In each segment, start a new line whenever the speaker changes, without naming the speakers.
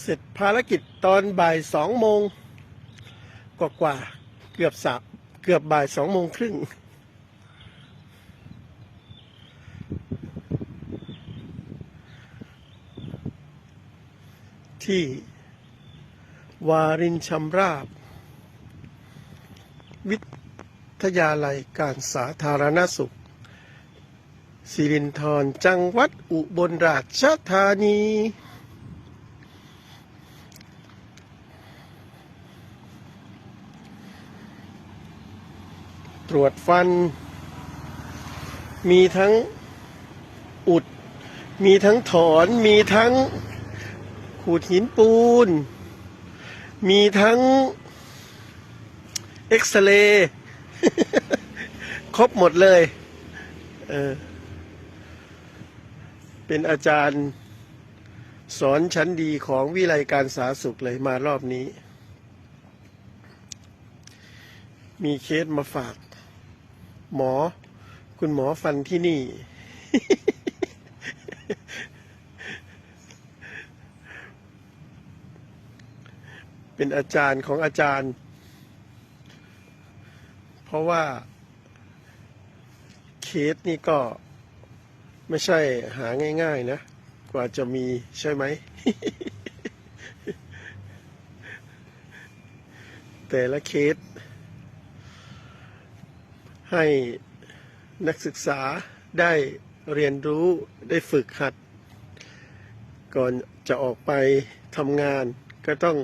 เสร็จภารกิจตอนบ่ายสองโมงกว่าๆเกือบสับเกือบบ่ายสองโมงครึ่ง ที่วารินชำราบ วิทยาลัยการสาธารณสุข สิรินธรจังหวัดอุบลราชธานี ตรวจฟัน มีทั้งอุด มีทั้งถอน มีทั้งขูดหินปูน มีทั้งเอ็กซเรย์ครบหมดเลย เออ เป็นอาจารย์ สอนชั้นดีของวิไลการสาธารณสุขเลยมารอบนี้ มีเคสมาฝาก หมอ คุณหมอฟันที่นี่ เป็นอาจารย์ของอาจารย์ เพราะว่า เคสนี่ก็ไม่ใช่หาง่าย ๆ นะ กว่าจะมีใช่ไหม แต่ละเคส ให้นักศึกษาได้เรียนรู้ได้ฝึกหัด ก่อนจะออกไปทำงาน ก็ต้อง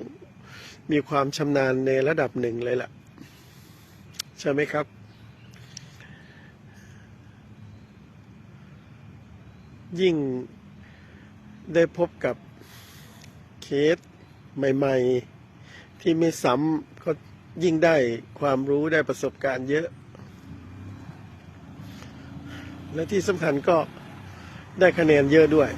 มีความชำนาญในระดับหนึ่งเลยล่ะ ใช่ไหมครับ ยิ่งได้พบกับเคสใหม่ ๆ ที่ไม่ซ้ำก็ยิ่งได้ความรู้ได้ประสบการณ์เยอะ และที่สำคัญก็ได้คะแนนเยอะด้วย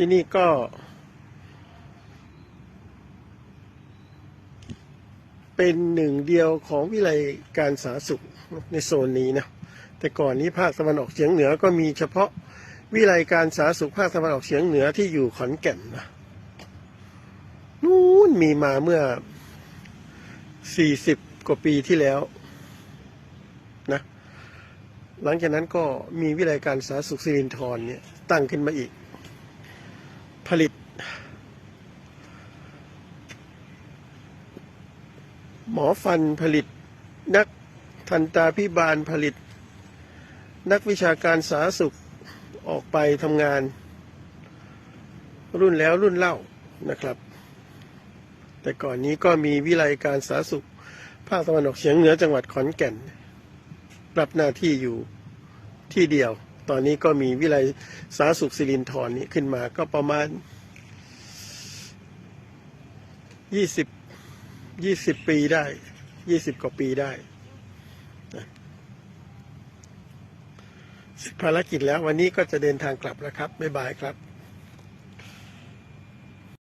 ที่นี่ก็ เป็นหนึ่งเดียวของวิไลการสาธารณสุขในโซนนี้นะ แต่ก่อนนี้ภาคตะวันออกเฉียงเหนือก็มีเฉพาะ วิไลการสาธารณสุขภาคตะวันออกเฉียงเหนือที่อยู่ขอนแก่นนะนู้นมีมาเมื่อสี่สิบกว่าปีที่แล้วนะ หลังจากนั้นก็มีวิไลการสาธารณสุขสิรินธรเนี่ยตั้งขึ้นมาอีก ผลิต หมอฟันผลิต นักทันตาพิบาลผลิต นักวิชาการสาธารณสุข ออกไปทำงาน รุ่นแล้วรุ่นเล่านะครับ แต่ก่อนนี้ก็มีวิไลการสาธารณสุข ภาคตะวันออกเฉียงเหนือจังหวัดขอนแก่น รับหน้าที่อยู่ที่เดียว ตอนนี้ก็มีวิไลสาธารณสุขสิรินธรนี้ขึ้นมาก็ประมาณยี่สิบยี่สิบปีได้ยี่สิบกว่าปีได้นะ ภารกิจแล้ววันนี้ก็จะเดินทางกลับแล้วครับ บ๊ายบายครับ